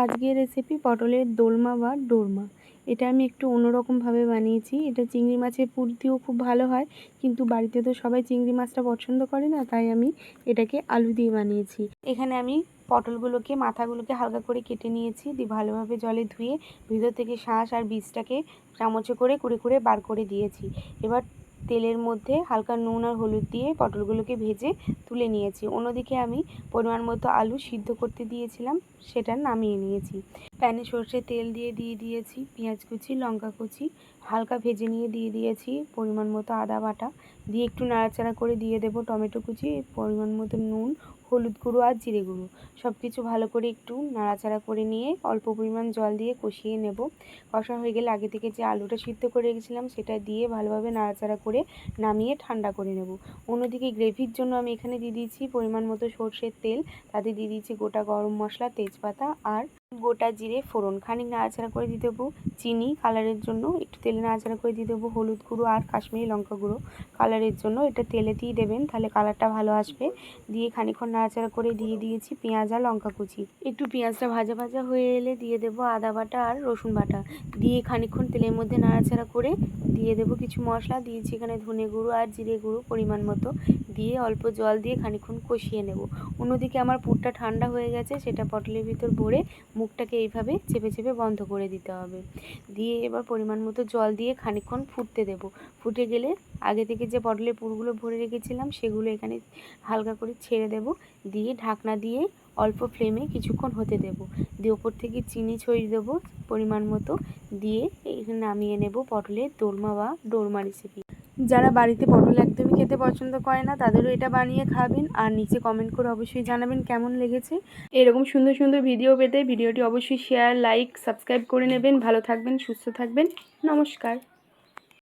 আজকের রেসিপি পটলের দোলমা বা ডোরমা। এটা আমি একটু অন্যরকমভাবে বানিয়েছি। এটা চিংড়ি মাছের পুর দিয়েও খুব ভালো হয়। কিন্তু বাড়িতে তো সবাই চিংড়ি মাছটা পছন্দ করে না, তাই আমি এটাকে আলু দিয়ে বানিয়েছি। এখানে আমি পটলগুলোকে, মাথাগুলোকে হালকা করে কেটে নিয়েছি। দিয়ে ভালোভাবে জলে ধুয়ে ভিতর থেকে শাঁস আর বীজটাকে চামচে করে কুড়ে কুড়ে বার করে দিয়েছি। এবার তেলের মধ্যে হালকা নুন আর হলুদ দিয়ে পটলগুলোকে ভেজে তুলে নিয়েছি। অন্যদিকে আমি পরিমাণ মতো আলু সিদ্ধ করতে দিয়েছিলাম, সেটা নামিয়ে নিয়েছি। প্যানে সর্ষে তেল দিয়ে দিয়ে দিয়েছি, পেঁয়াজ কুচি, লঙ্কা কুচি হালকা ভেজে নিয়ে দিয়ে দিয়েছি পরিমাণ মতো আদা বাটা। দিয়ে একটু নাড়াচাড়া করে দিয়ে দেবো টমেটো কুচি, পরিমাণ মতো নুন, হলুদ গুঁড়ো আর জিরে গুঁড়ো। সব কিছু ভালো করে একটু নাড়াচাড়া করে নিয়ে অল্প পরিমাণ জল দিয়ে কষিয়ে নেব। কষা হয়ে গেলে আগে থেকে যে আলুটা সিদ্ধ করে রেখেছিলাম সেটা দিয়ে ভালোভাবে নাড়াচাড়া করে নামিয়ে ঠান্ডা করে নেব। অন্যদিকে গ্রেভির জন্য আমি এখানে দিয়ে দিয়েছি পরিমাণ মতো সর্ষের তেল। তাতে দিয়ে দিয়েছি গোটা গরম মশলা, তেজপাতা আর গোটা জিরে ফোড়ন। খানিক নাড়াচাড়া করে দিয়ে দেবো চিনি, কালারের জন্য একটু তেলে নাড়াচাড়া করে দিয়ে দেবো হলুদ গুঁড়ো আর কাশ্মীরি লঙ্কা গুঁড়ো। কালারের জন্য এটা তেলে তেলেতেই দেবেন, তাহলে কালারটা ভালো আসবে। দিয়ে খানিক্ষণ নাড়াচাড়া করে দিয়ে দিয়েছি পেঁয়াজ আর লঙ্কা কুচি। একটু পেঁয়াজটা ভাজা ভাজা হয়ে এলে দিয়ে দেবো আদা বাটা আর রসুন বাটা। দিয়ে খানিক্ষণ তেলের মধ্যে নাড়াচাড়া করে দিয়ে দেবো কিছু মশলা। দিয়েছি এখানে ধনে গুঁড়ো আর জিরে গুঁড়ো পরিমাণ মতো। দিয়ে অল্প জল দিয়ে খানিক্ষণ কষিয়ে নেব। অন্যদিকে আমার পুরটা ঠান্ডা হয়ে গেছে, সেটা পটলের ভিতর ভরে মুখটাকে এইভাবে চেপে চেপে বন্ধ করে দিতে হবে। দিয়ে এবার পরিমাণ মতো জল দিয়ে খানিক্ষণ ফুটতে দেব। ফুটে গেলে আগে থেকে যে পটলের পুরগুলো ভরে রেখেছিলাম, সেগুলো এখানে হালকা করে ছেড়ে দেব। দিয়ে ঢাকনা দিয়ে অল্প ফ্লেমে কিছুক্ষণ হতে দেব। দিয়ে ওপর থেকে চিনি ছড়িয়ে দেবো পরিমাণ মতো। দিয়ে এখানে নামিয়ে নেব পটলের দোরমা বা ডোরমা রেসিপি যারা বাড়িতে পটল একদমই খেতে পছন্দ করে না, তাদেরও এটা বানিয়ে খাবেন। আর নিচে কমেন্ট করে অবশ্যই জানাবেন কেমন লেগেছে। এরকম সুন্দর সুন্দর ভিডিও পেতে ভিডিওটি অবশ্যই শেয়ার লাইক সাবস্ক্রাইব করে নেবেন। ভালো থাকবেন, সুস্থ থাকবেন। নমস্কার।